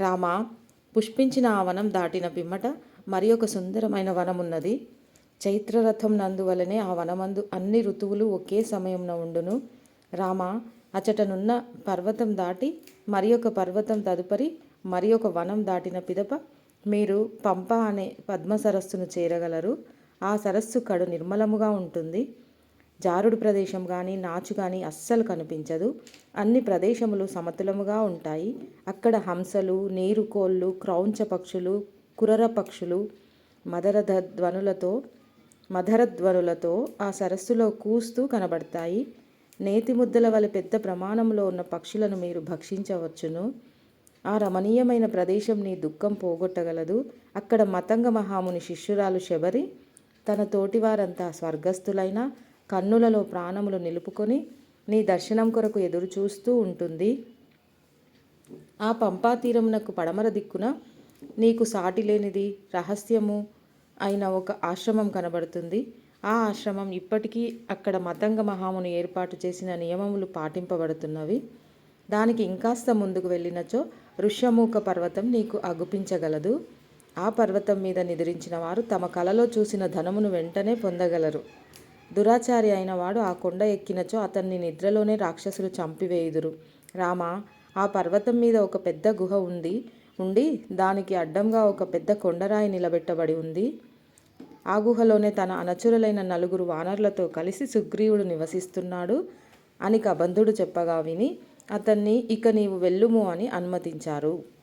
రామ పుష్పించిన ఆ వనం దాటిన పిమ్మట మరి ఒక సుందరమైన వనమున్నది. చైత్రరథం నందువలనే ఆ వనమందు అన్ని ఋతువులు ఒకే సమయంన ఉండును. రామ అచటనున్న పర్వతం దాటి మరి ఒక పర్వతం తదుపరి మరి ఒక వనం దాటిన పిదప మీరు పంప అనే పద్మ సరస్సును చేరగలరు. ఆ సరస్సు కడు నిర్మలముగా ఉంటుంది. జారుడు ప్రదేశం కానీ నాచు కానీ అస్సలు కనిపించదు. అన్ని ప్రదేశములు సమతులముగా ఉంటాయి. అక్కడ హంసలు నీరుకోళ్ళు క్రౌంచ పక్షులు కురర పక్షులు మదరధ ధ్వనులతో మధరధ్వనులతో ఆ సరస్సులో కూస్తూ కనబడతాయి. నేతి ముద్దల వలె పెద్ద ప్రమాణంలో ఉన్న పక్షులను మీరు భక్షించవచ్చును. ఆ రమణీయమైన ప్రదేశం నీ దుఃఖం పోగొట్టగలదు. అక్కడ మతంగ మహాముని శిష్యురాలు శబరి తన తోటివారంతా స్వర్గస్థులైన కన్నులలో ప్రాణములు నిలుపుకొని నీ దర్శనం కొరకు ఎదురు చూస్తూ ఉంటుంది. ఆ పంపా తీరమునకు పడమర దిక్కున నీకు సాటి లేనిది రహస్యము అయిన ఒక ఆశ్రమం కనబడుతుంది. ఆ ఆశ్రమం ఇప్పటికీ అక్కడ మతంగ మహాముని ఏర్పాటు చేసిన నియమములు పాటింపబడుతున్నవి. దానికి ఇంకాస్త ముందుకు వెళ్ళినచో ఋష్యమూక పర్వతం నీకు అగుపించగలదు. ఆ పర్వతం మీద నిద్రించిన వారు తమ కలలో చూసిన ధనమును వెంటనే పొందగలరు. దురాచారి అయిన వాడు ఆ కొండ ఎక్కినచో అతన్ని నిద్రలోనే రాక్షసులు చంపివేయుదురు. రామ ఆ పర్వతం మీద ఒక పెద్ద గుహ ఉంది. ఉండి దానికి అడ్డంగా ఒక పెద్ద కొండరాయి నిలబెట్టబడి ఉంది. ఆ గుహలోనే తన అనచురులైన నలుగురు వానరులతో కలిసి సుగ్రీవుడు నివసిస్తున్నాడు అని కబంధుడు చెప్పగా విని అతన్ని ఇక నీవు వెళ్ళుము అని అనుమతించారు.